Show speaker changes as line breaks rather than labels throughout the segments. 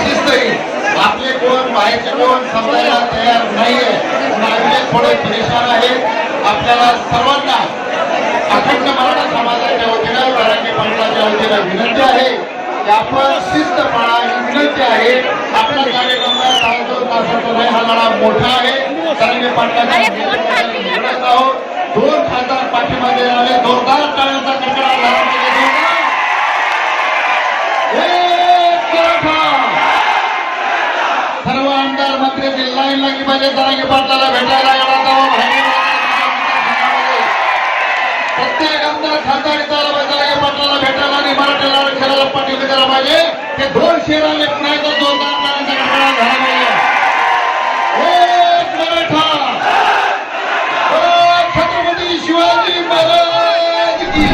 पंचवीस आपले कोण बाहेरचे कोण समजायला तयार नाहीये. नागरिक थोडे परेशान आहेत. आपल्याला सर्वांना अखंड मराठा समाजाच्या वतीनं मराठी मंडळाच्या वतीनं विनंती आहे की आपण शिस्तपणा ही विनंती आहे. आपला कार्यक्रमाचा साडे दोन तासाचा नाही हा लढा मोठा आहे. कारण की पंडाच्या आहोत. दोन खासदार पाठीमध्ये आले. जोरदार टाळ्यांचा जिल्हा लागी पाहिजे पाटलाला भेटायला येणार प्रत्येक आमदार पाटलाला भेटायला आणि आरक्षणाला पाठिंबा पाहिजे. ते दोन शेराले नाही तर झाला पाहिजे एक मराठा छत्रपती शिवाजी महाराज की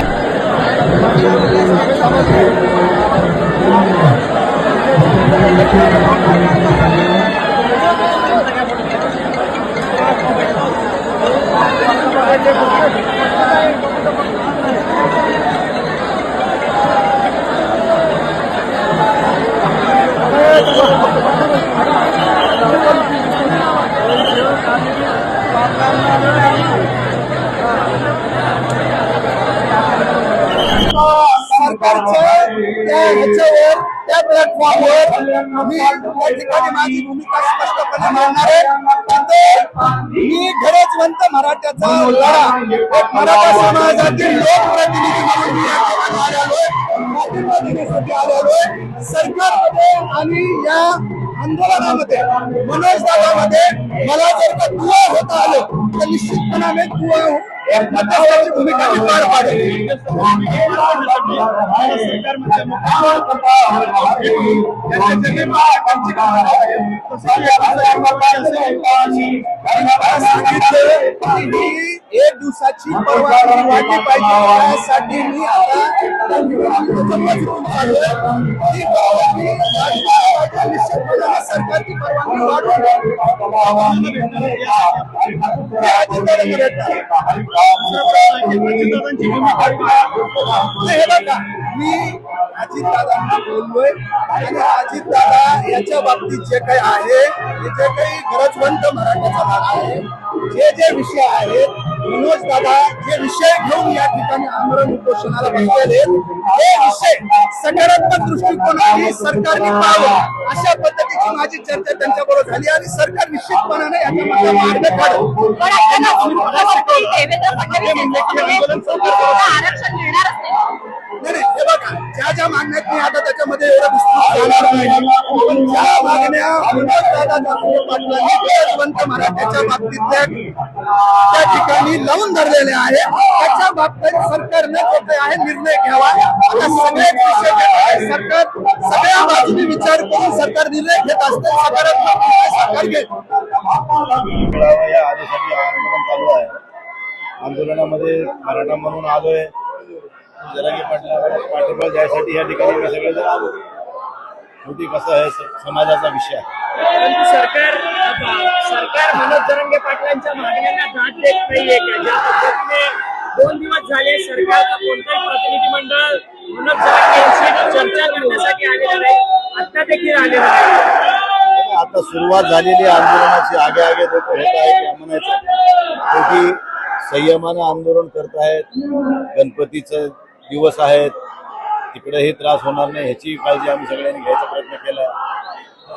त्या ह्याच्यावर त्या प्लॅटफॉर्मवर मी त्या ठिकाणी माझी भूमिका स्पष्टपणे मांडणार आहे. ते मी गरजवंत मराठ्याचा लढा एक मराठा समाजातील लोकप्रतिनिधी म्हणून मी या ठिकाणी आलेलोय पाठिंबा सरकारमध्ये आणि या आंदोलनामध्ये मनोज दादामध्ये मला जर का दुवा होता आलं तर निश्चितपणाने दुवा एक मध्यस्थाची भूमिका मी पार पाडेल. दिवसाची परवानगी वाटली पाहिजे. त्यासाठी मी आता सरकारची परवानगी वाढवून हे बघा मी अजितदादांना बोललोय. आणि अजितदादा याच्या बाबतीत जे काही आहे जे काही गरजवंत मराठ्याचा भाग आहे जे जे विषय आहेत मनोज दादा जे विषय घेऊन या ठिकाणी आंदोलन उपोषणाला बसलेले हे विषय सकारात्मक दृष्टिकोनाने सरकारने पाहावं अशा पद्धतीची माझी चर्चा त्यांच्याबरोबर झाली आणि सरकार निश्चितपणाने याच्यामध्ये मार्ग
आरक्षण नाही,
हे बघा. ज्या ज्या मागण्यात मी आता त्याच्यामध्ये एवढं विस्तृत जाणार नाही ज्या मागण्या मनोजदादा मराठ्याच्या बाबतीतल्या त्या ठिकाणी लावून धरलेले आहे त्याच्या बाबतीत सरकारने जो काही आहे निर्णय घ्यावा. आता सगळेच विषय सरकार सगळ्या बाजूने विचार करून सरकार निर्णय घेत असते सकारात्मक निर्णय सरकार घेत.
या आधीसाठी आंदोलन चालू आहे. आंदोलनामध्ये मराठा म्हणून आलोय. जरांगे पाटला पाठिंबा द्यायसाठी या ठिकाणी मी सगळे जण आलो. शेवटी कसं आहे समाजाचा विषय आहे.
परंतु सरकार सरकार मनोज जरंगे पाटलांच्या मागण्यांना दाद देत नाहीये. का ज्या पद्धतीने दोन दिवस झाले सरकारचं कोणतंही प्रतिनिधी मंडळ मनोज जरंगे चर्चा करण्यासाठी आलेलं नाही. आता देखील आलेलं नाही.
आता सुरुवात झालेली आंदोलनाची. आगे आगे लोक होत आहेत म्हणायचं. शेवटी संयमानं आंदोलन करतायत गणपतीचं दिवस आहेत. तिकडेही त्रास होणार नाही. ह्याची काळजी आम्ही सगळ्यांनी घ्यायचा प्रयत्न केला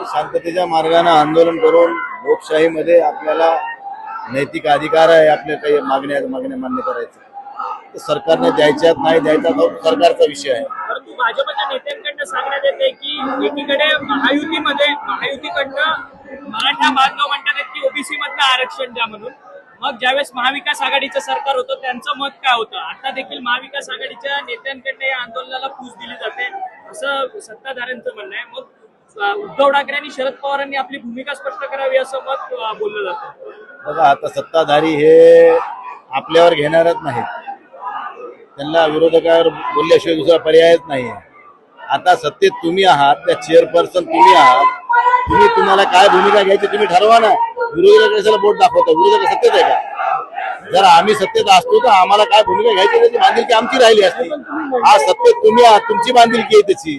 शांततेच्या मार्गाने आंदोलन करून लोकशाहीमध्ये आपल्याला नैतिक अधिकार आहे आपल्या काही मागण्या मागण्या मान्य करायचं. सरकारने द्यायच्यात नाही द्यायचा तो सरकारचा विषय आहे.
परंतु भाजपच्या नेत्यांकडनं सांगण्यात येते की एकीकडे महायुतीमध्ये महायुतीकडनं मराठा बांधव म्हणतात की ओबीसी मधलं आरक्षण द्या म्हणून. मग ज्यावेळेस महाविकास आघाडीचं सरकार होतं त्यांचं मत काय होतं? आता देखील महाविकास आघाडीच्या नेत्यांकडनं या आंदोलनाला पूज दिली जाते असं सत्ताधाऱ्यांचं म्हणणं आहे. मग उद्धव ठाकरे आणि शरद पवारांनी आपली भूमिका स्पष्ट करावी असं मत बोललं जातं.
बघा आता सत्ताधारी हे आपल्यावर घेणारच नाहीत. त्यांना विरोधकावर बोलल्याशिवाय दुसरा पर्यायच नाही आता सत्तेत तुम्ही आहात त्या चेअरपर्सन तुम्ही आहात. तुम्ही तुम्हाला काय भूमिका घ्यायची तुम्ही ठरवा ना. विरोधी कशाला बोट दाखवतो विरोधक सत्तेत आहे का? जर आम्ही सत्तेत असतो तर आम्हाला काय भूमिका घ्यायची त्याची बांधिलकी आमची राहिली असती. आज सत्तेत तुम्ही तुमची बांधिलकी आहे त्याची.